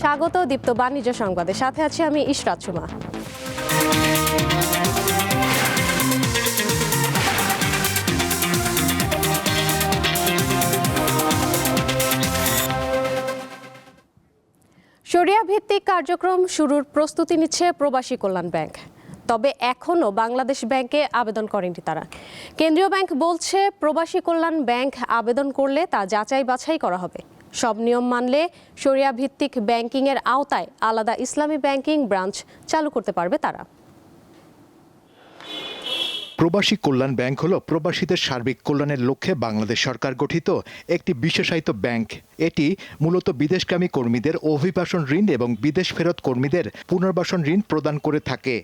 স্বাগত দীপ্ত বাণিজ্য সংবাদে। সাথে আছি আমি ইশরাত সুমা। শরিয়া ভিত্তিক কার্যক্রম শুরুর প্রস্তুতি নিচ্ছে প্রবাসী কল্যাণ ব্যাংক। তবে এখনও বাংলাদেশ ব্যাংকে আবেদন করেনি তারা। কেন্দ্রীয় ব্যাংক বলছে, প্রবাসী কল্যাণ ব্যাংক আবেদন করলে তা যাচাই বাছাই করা হবে। সব নিয়ম মানলে শরিয়া ভিত্তিক ব্যাংকিংয়ের আওতায় আলাদা ইসলামী ব্যাংকিং ব্রাঞ্চ চালু করতে পারবে তারা। প্রবাসী কল্যাণ ব্যাংক হল প্রবাসীদের সার্বিক কল্যাণের লক্ষ্যে বাংলাদেশ সরকার গঠিত একটি বিশেষায়িত ব্যাংক। এটি মূলত বিদেশগামী কর্মীদের অভিবাসন ঋণ এবং বিদেশ ফেরত কর্মীদের পুনর্বাসন ঋণ প্রদান করে থাকে।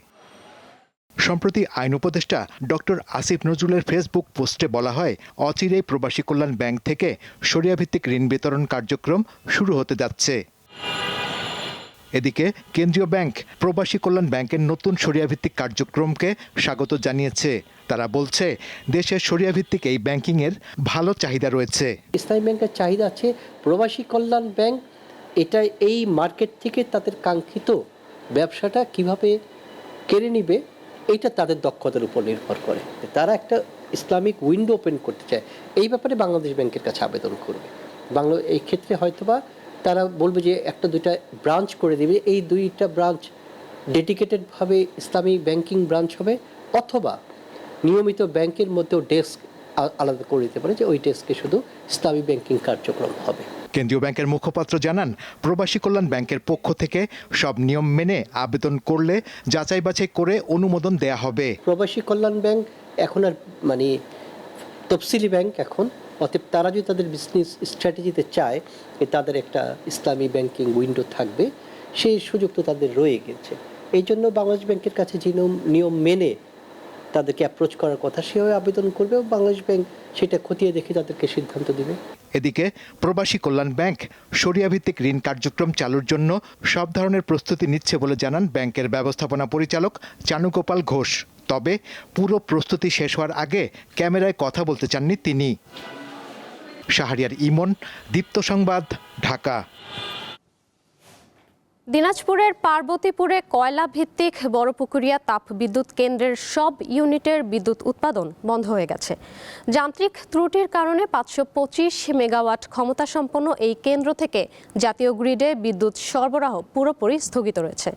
সম্প্রতি আইন উপদেষ্টা ডক্টর আসিফ নজরুলের ফেসবুক পোস্টে বলা হয়, অচিরেই প্রবাসী কল্যাণ ব্যাংক থেকে সরিয়াভিত্তিক ঋণ বিতরণ কার্যক্রম শুরু হতে যাচ্ছে। এদিকে কেন্দ্রীয় ব্যাংক, প্রবাসী কল্যাণ ব্যাংকের নতুন সরিয়াভিত্তিক কার্যক্রমকে স্বাগত জানিয়েছে। তারা বলছে, দেশের সরিয়াভিত্তিক এই ব্যাংকিংয়ের ভালো চাহিদা রয়েছে। ইসলামী ব্যাংকের চাহিদা আছে, প্রবাসী কল্যাণ ব্যাংক এটা এই মার্কেট থেকে তাদের কাঙ্ক্ষিত ব্যবসাটা কীভাবে কেড়ে নিবে এইটা তাদের দক্ষতার উপর নির্ভর করে তারা একটা ইসলামিক উইন্ডো ওপেন করতে চায়। এই ব্যাপারে বাংলাদেশ ব্যাংকের কাছে আবেদন করবে। বাংলা, এই ক্ষেত্রে হয়তোবা তারা বলবে যে একটা দুইটা ব্রাঞ্চ করে দিবে, এই দুইটা ব্রাঞ্চ ডেডিকেটেডভাবে ইসলামী ব্যাংকিং ব্রাঞ্চ হবে অথবা নিয়মিত ব্যাংকের মধ্যেও ডেস্ক আলাদা করে দিতে পারে যে ওই ডেস্কে শুধু ইসলামী ব্যাংকিং কার্যক্রম হবে। কেন্দ্রীয় ব্যাংকের মুখপাত্র জানান, প্রবাসী কল্যাণ ব্যাংকের পক্ষ থেকে সব নিয়ম মেনে আবেদন করলে যাচাই বাছাই করে অনুমোদন দেয়া হবে। প্রবাসী কল্যাণ ব্যাংক এখন আর মানে তফসিলি ব্যাংক এখন, অতএব তারা যদি তাদের বিজনেস স্ট্র্যাটেজিতে চায় যে তাদের একটা ইসলামী ব্যাংকিং উইন্ডো থাকবে। সেই সুযোগ তো তাদের রয়ে গেছে। এই জন্য বাংলাদেশ ব্যাংকের কাছে যে নিয়ম মেনে তাদেরকে অ্যাপ্রোচ করার কথা সেভাবে আবেদন করবে বাংলাদেশ ব্যাংক সেটা খতিয়ে দেখে তাদেরকে সিদ্ধান্ত দিবে। এদিকে প্রবাসী কল্যাণ ব্যাংক সরিয়াভিত্তিক ঋণ কার্যক্রম চালুর জন্য সব ধরনের প্রস্তুতি নিচ্ছে বলে জানান ব্যাংকের ব্যবস্থাপনা পরিচালক চানুগোপাল ঘোষ। তবে পুরো প্রস্তুতি শেষ হওয়ার আগে ক্যামেরায় কথা বলতে চাননি তিনি। শাহরিয়ার ইমন, দীপ্ত সংবাদ, ঢাকা। দিনাজপুরের পার্বতীপুরে কয়লা ভিত্তিক বড়পুকুরিয়া তাপ বিদ্যুৎ কেন্দ্রের সব ইউনিটের বিদ্যুৎ উৎপাদন বন্ধ হয়ে গেছে। যান্ত্রিক ত্রুটির কারণে পাঁচশো পঁচিশ মেগাওয়াট ক্ষমতা সম্পন্ন এই কেন্দ্র থেকে জাতীয় গ্রিডে বিদ্যুৎ সরবরাহ পুরোপুরি স্থগিত রয়েছে।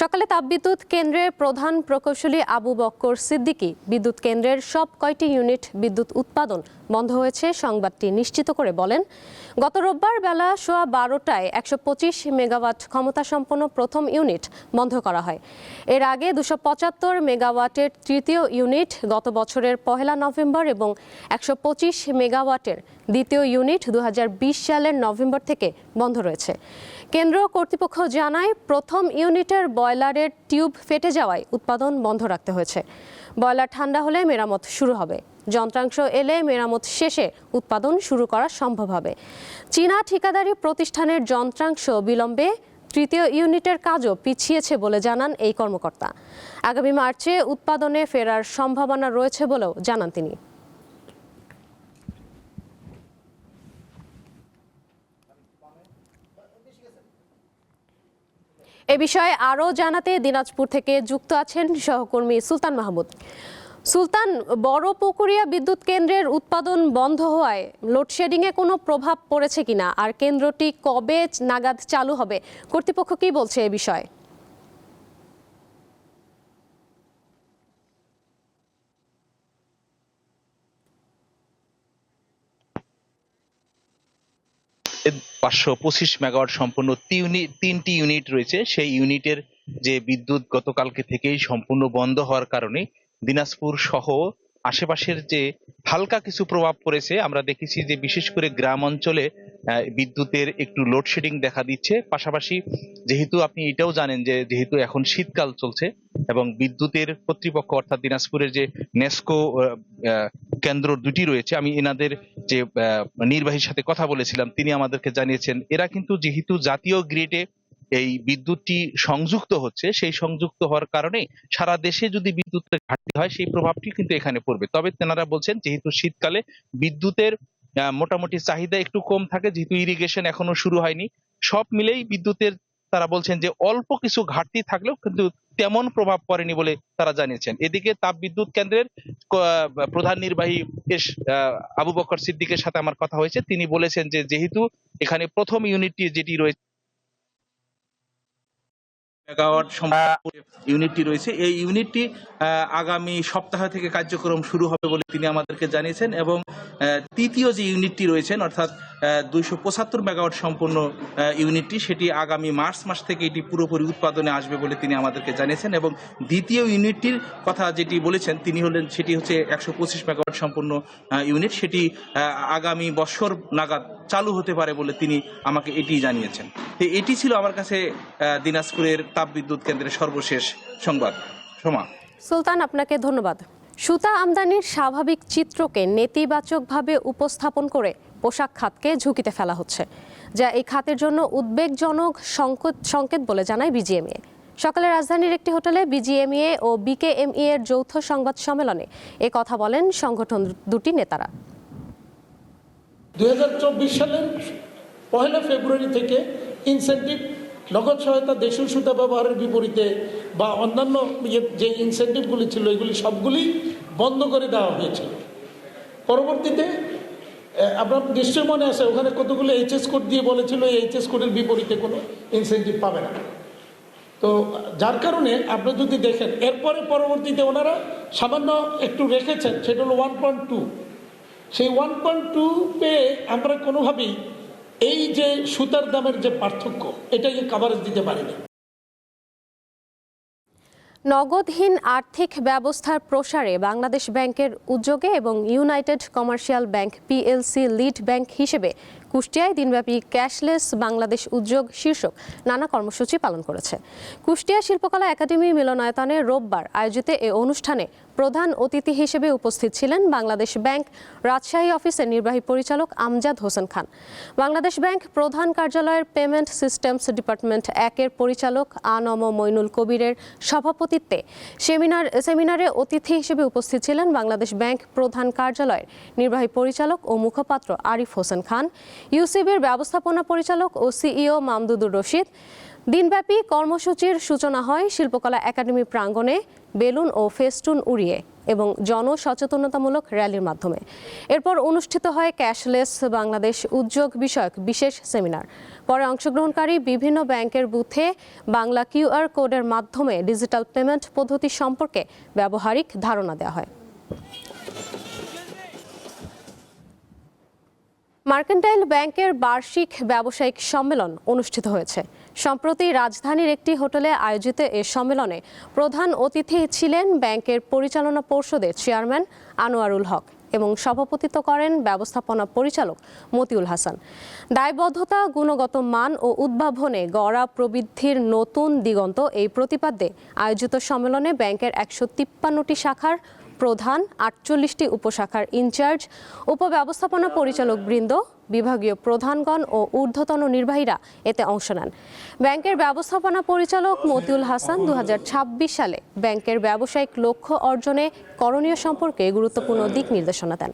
সকালে তাপবিদ্যুৎ কেন্দ্রের প্রধান প্রকৌশলী আবু বক্কর সিদ্দিকী বিদ্যুৎ কেন্দ্রের সব কয়টি ইউনিট বিদ্যুৎ উৎপাদন বন্ধ হয়েছে, সংবাদটি নিশ্চিত করে বলেন। গত রোববার বেলা সোয়া বারোটায় একশো পঁচিশ মেগাওয়াট ক্ষমতা সম্পন্ন প্রথম ইউনিট বন্ধ করা হয়। এর আগে দুশো পঁচাত্তর মেগাওয়াটের তৃতীয় ইউনিট গত বছরের পহেলা নভেম্বর এবং একশো পঁচিশ মেগাওয়াটের দ্বিতীয় ইউনিট দু হাজার বিশ সালের নভেম্বর থেকে বন্ধ রয়েছে। কেন্দ্র কর্তৃপক্ষ জানায়, প্রথম ইউনিটের বয়লারের টিউব ফেটে যাওয়ায় উৎপাদন বন্ধ রাখতে হয়েছে। বয়লার ঠান্ডা হলে মেরামত শুরু হবে। যন্ত্রাংশ এলে মেরামত শেষে উৎপাদন শুরু করা সম্ভব হবে। চীনা ঠিকাদারি প্রতিষ্ঠানের যন্ত্রাংশ বিলম্বে তৃতীয় ইউনিটের কাজও পিছিয়েছে বলে জানান এই কর্মকর্তা। আগামী মার্চে উৎপাদনে ফেরার সম্ভাবনা রয়েছে বলেও জানান তিনি। এ বিষয়ে আরও জানাতে দিনাজপুর থেকে যুক্ত আছেন সহকর্মী সুলতান মাহমুদ। সুলতান, বড় পুকুরিয়া বিদ্যুৎ কেন্দ্রের উৎপাদন বন্ধ হওয়ায় লোডশেডিংয়ে কোনো প্রভাব পড়েছে কিনা? আর কেন্দ্রটি কবে নাগাদ চালু হবে? কর্তৃপক্ষ কি বলছে এ বিষয়ে? পাঁচশো পঁচিশ মেগাওয়াট সম্পূর্ণ তিনটি ইউনিট রয়েছে। সেই ইউনিটের যে বিদ্যুৎ গতকালকে থেকেই সম্পূর্ণ বন্ধ হওয়ার কারণে দিনাজপুর সহ আশেপাশের যে হালকা কিছু প্রভাব পড়েছে, আমরা দেখেছি যে বিশেষ করে গ্রাম অঞ্চলে বিদ্যুতের একটু লোডশেডিং দেখা দিচ্ছে। পাশাপাশি যেহেতু আপনি এটাও জানেন যে যেহেতু এখন শীতকাল চলছে এবং বিদ্যুতের কর্তৃপক্ষ অর্থাৎ দিনাজপুরের যে নেস্কো কেন্দ্র দুটি রয়েছে, আমি এনাদের যে নির্বাহীর সাথে কথা বলেছিলাম, তিনি আমাদেরকে জানিয়েছেন, এরা কিন্তু যেহেতু জাতীয় গ্রিডে এই বিদ্যুৎটি সংযুক্ত হচ্ছে, সেই সংযুক্ত হওয়ার কারণে সারা দেশে যদি বিদ্যুতের ঘাটতি হয়, সেই প্রভাবটি কিন্তু এখানে পড়বে। তবে তেনারা বলছেন, যেহেতু শীতকালে বিদ্যুতের মোটামুটি চাহিদা একটু কম থাকে, যেহেতু ইরিগেশন এখনও শুরু হয়নি, সব মিলেই বিদ্যুতের, তারা বলছেন যে অল্প কিছু ঘাটতি থাকলেও কিন্তু তেমন প্রভাব পড়েনি বলে তারা জানিয়েছেন। এদিকে তাপ বিদ্যুৎ কেন্দ্রের প্রধান নির্বাহী আবু বকর সিদ্দিকের সাথে আমার কথা হয়েছে। তিনি বলেছেন যে যেহেতু এখানে প্রথম ইউনিটটি যেটি রয়েছে মেগাওয়াট ইউনিটটি রয়েছে। এই ইউনিটটি আহ, আগামী সপ্তাহ থেকে কার্যক্রম শুরু হবে বলে তিনি আমাদেরকে জানিয়েছেন এবং তৃতীয় যে ইউনিটটি রয়েছেন অর্থাৎ দুইশো পঁচাত্তর মেগাওয়াট আহ, ইউনিটটি সেটি আগামী মার্চ মাস থেকে এটি পুরোপুরি উৎপাদনে আসবে বলে তিনি আমাদেরকে জানিয়েছেন এবং দ্বিতীয় ইউনিটটির কথা যেটি বলেছেন তিনি হলেন সেটি হচ্ছে একশো পঁচিশ মেগাওয়াট আহ, ইউনিট সেটি আগামী বছর নাগাদ চালু হতে পারে বলে তিনি আমাকে এটি জানিয়েছেন। তো এটি ছিল আমার কাছে দিনাজপুরের তাপবিদ্যুৎ কেন্দ্রের সর্বশেষ সংবাদ। সমা। সুলতান আপনাকে ধন্যবাদ। সুতা আমদানির স্বাভাবিক চিত্রকে নেতিবাচকভাবে উপস্থাপন করে পোশাক খাতকে ঝুঁকিতে ফেলা হচ্ছে, যা এই খাতের জন্য উদ্বেগজনক সংকেত বলে জানায় বিজিএমএ। সকালে রাজধানীর একটি হোটেলে বিজিএমইএ ও বিকেএমই এর যৌথ সংবাদ সম্মেলনে এ কথা বলেন সংগঠন দুটি নেতারা। দুই সালের পহেলা ফেব্রুয়ারি থেকে ইনসেন্টিভ নগদ সহায়তা দেশীয় সুতা ব্যবহারের বিপরীতে বা অন্যান্য যে ইনসেন্টিভগুলি ছিল, এগুলি সবগুলি বন্ধ করে দেওয়া হয়েছিল। পরবর্তীতে আপনার নিশ্চয় মনে আছে, ওখানে কতগুলো এইচএস কোড দিয়ে বলেছিল, এই এইচএস কোডের বিপরীতে কোনো ইনসেন্টিভ পাবে না। তো যার কারণে আপনি যদি দেখেন, এরপরে পরবর্তীতে ওনারা সামান্য একটু রেখেছেন, সেটা হলো ওয়ান পয়েন্ট টু সেই ওয়ান পয়েন্ট টু পেয়ে আমরা কোনোভাবেই এই যে সুতার দামের যে পার্থক্য, এটাকে কাভারেজ দিতে পারিনি। নগদহীন আর্থিক ব্যবস্থার প্রসারে বাংলাদেশ ব্যাংকের উদ্যোগে এবং united commercial bank PLC lead bank হিসেবে কুষ্টিয়ায় দিনব্যাপী ক্যাশলেস বাংলাদেশ উদ্যোগ শীর্ষক নানা কর্মসূচি পালন করেছে। কুষ্টিয়া শিল্পকলা একাডেমি মিলনায়তনে রোববার আয়োজিত এ অনুষ্ঠানে প্রধান অতিথি হিসেবে উপস্থিত ছিলেন বাংলাদেশ ব্যাংক রাজশাহী অফিসের নির্বাহী পরিচালক আমজাদ হোসেন খান। বাংলাদেশ ব্যাংক প্রধান কার্যালয়ের পেমেন্ট সিস্টেমস ডিপার্টমেন্ট একের পরিচালক আনম মইনুল কবিরের সভাপতিত্বে সেমিনার, সেমিনারে অতিথি হিসেবে উপস্থিত ছিলেন বাংলাদেশ ব্যাংক প্রধান কার্যালয়ের নির্বাহী পরিচালক ও মুখপাত্র আরিফ হোসেন খান। ইউসিবির ব্যবস্থাপনা পরিচালক ও সিইও মামদুদুর রশিদ। দিনব্যাপী কর্মসূচির সূচনা হয় শিল্পকলা একাডেমি প্রাঙ্গণে বেলুন ও ফেস্টুন উড়িয়ে এবং জনসচেতনতামূলক র্যালির মাধ্যমে। এরপর অনুষ্ঠিত হয় ক্যাশলেস বাংলাদেশ উদ্যোগ বিষয়ক বিশেষ সেমিনার। পরে অংশগ্রহণকারী বিভিন্ন ব্যাংকের বুথে বাংলা কিউআর কোডের মাধ্যমে ডিজিটাল পেমেন্ট পদ্ধতি সম্পর্কে ব্যবহারিক ধারণা দেওয়া হয়। মার্কেন্টাইল ব্যাংকের বার্ষিক ব্যবসায়িক সম্মেলন অনুষ্ঠিত হয়েছে। সম্প্রতি রাজধানীর একটি হোটেলে আয়োজিত এ সম্মেলনে প্রধান অতিথি ছিলেন ব্যাংকের পরিচালনা পর্ষদের চেয়ারম্যান আনোয়ারুল হক এবং সভাপতিত্ব করেন ব্যবস্থাপনা পরিচালক মতিউল হাসান। দায়বদ্ধতা, গুণগত মান ও উদ্ভাবনে গড়া প্রবৃদ্ধির নতুন দিগন্ত এই প্রতিপাদ্যে আয়োজিত সম্মেলনে ব্যাংকের একশো তিপ্পান্নটি শাখার প্রধান আটচল্লিশটি উপশাখার ইনচার্জ, উপব্যবস্থাপনা পরিচালক বৃন্দ, বিভাগীয় প্রধানগণ ও ঊর্ধ্বতন নির্বাহীরা এতে অংশ নেন। ব্যাংকের ব্যবস্থাপনা পরিচালক মতিউল হাসান দু হাজার ছাব্বিশ সালে ব্যাংকের ব্যবসায়িক লক্ষ্য অর্জনে করণীয় সম্পর্কে গুরুত্বপূর্ণ দিক নির্দেশনা দেন।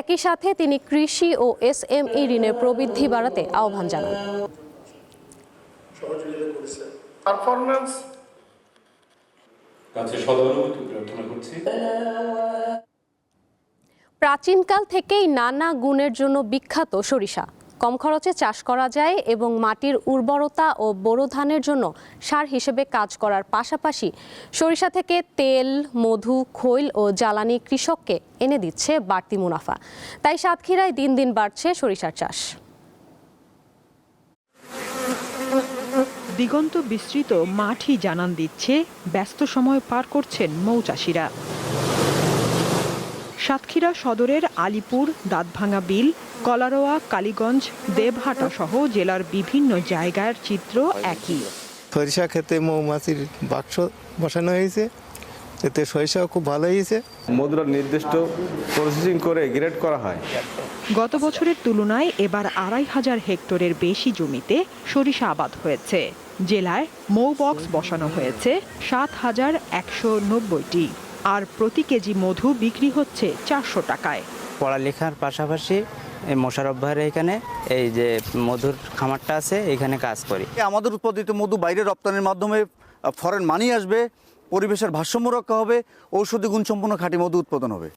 একই সাথে তিনি কৃষি ও এসএমই ঋণের প্রবৃদ্ধি বাড়াতে আহ্বান জানান। পারফরমেন্স প্রাচীনকাল থেকেই নানা গুণের জন্য বিখ্যাত সরিষা। কম খরচে চাষ করা যায় এবং মাটির উর্বরতা ও বোরো ধানের জন্য সার হিসেবে কাজ করার পাশাপাশি সরিষা থেকে তেল, মধু, খৈল ও জ্বালানি কৃষককে এনে দিচ্ছে বাড়তি মুনাফা। তাই সাতক্ষীরায় দিন দিন বাড়ছে সরিষার চাষ। দিগন্ত বিস্তৃত মাঠই জানান দিচ্ছে ব্যস্ত সময় পার করছেন মৌচাষিরা। সাতক্ষীরা সদরের আলিপুর দাঁতভাঙা বিল কলারোয়া কালীগঞ্জ দেবহাটা সহ জেলার বিভিন্ন জায়গার চিত্র একই। সরিষা খেতে মৌমাছির বাক্স বসানো হয়েছে এতে সরিষাও খুব ভালো হয়েছে। মুদ্রা নির্দিষ্ট প্রসেসিং করে গ্রেড করা হয়। গত বছরের তুলনায় এবার আড়াই হাজার হেক্টরের বেশি জমিতে সরিষা আবাদ হয়েছে। জেলায় মৌ বক্স বসানো হয়েছে সাত হাজার একশো নব্বইটি। আর প্রতি কেজি মধু বিক্রি হচ্ছে চারশো টাকায়। পড়ালেখার পাশাপাশি এই মোশারফ ভাইয়ের এখানে এই যে মধুর খামারটা আছে এখানে কাজ করি। আমাদের উৎপাদিত মধু বাইরে রপ্তানির মাধ্যমে ফরেন মানি আসবে পরিবেশের ভারসাম্য রক্ষা হবে ঔষধি গুণসম্পন্ন খাঁটি মধু উৎপাদন হবে।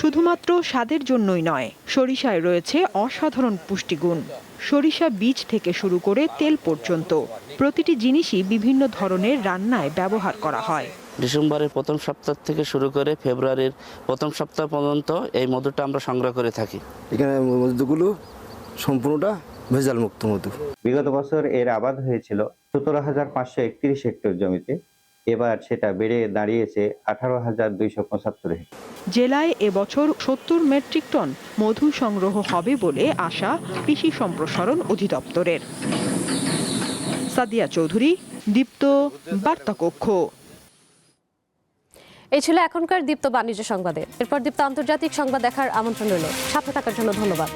শুধুমাত্র স্বাদের জন্যই নয় সরিষায় রয়েছে অসাধারণ পুষ্টিগুণ। সরিষা বীজ থেকে শুরু করে তেল পর্যন্ত প্রতিটি জিনিসই বিভিন্ন ধরনের রান্নায় ব্যবহার করা হয়। ডিসেম্বরের প্রথম সপ্তাহ থেকে শুরু করে ফেব্রুয়ারির প্রথম সপ্তাহ পর্যন্ত এই মধুটা আমরা সংগ্রহ করে থাকি। এখানে মধুগুলো সম্পূর্ণটা ভেজাল মুক্ত মধু। বিগত বছর এর আবাদ হয়েছিল সতেরো হাজার পাঁচশো একত্রিশ হেক্টর জমিতে। এবার সেটা বেড়ে দাঁড়িয়েছে আঠারো হাজার দুইশো পঁচাত্তর। জেলায় এবছর সত্তর মেট্রিক টন মধু সংগ্রহ হবে বলে আশা কৃষি সম্প্রসারণ অধিদপ্তরের। সাদিয়া চৌধুরী দীপ্ত বার্তাকক্ষ। এই ছিল এখনকার দীপ্ত বাণিজ্য সংবাদে। এরপর দীপ্ত আন্তর্জাতিক সংবাদ দেখার আমন্ত্রণ রইল। সাথে থাকার জন্য ধন্যবাদ।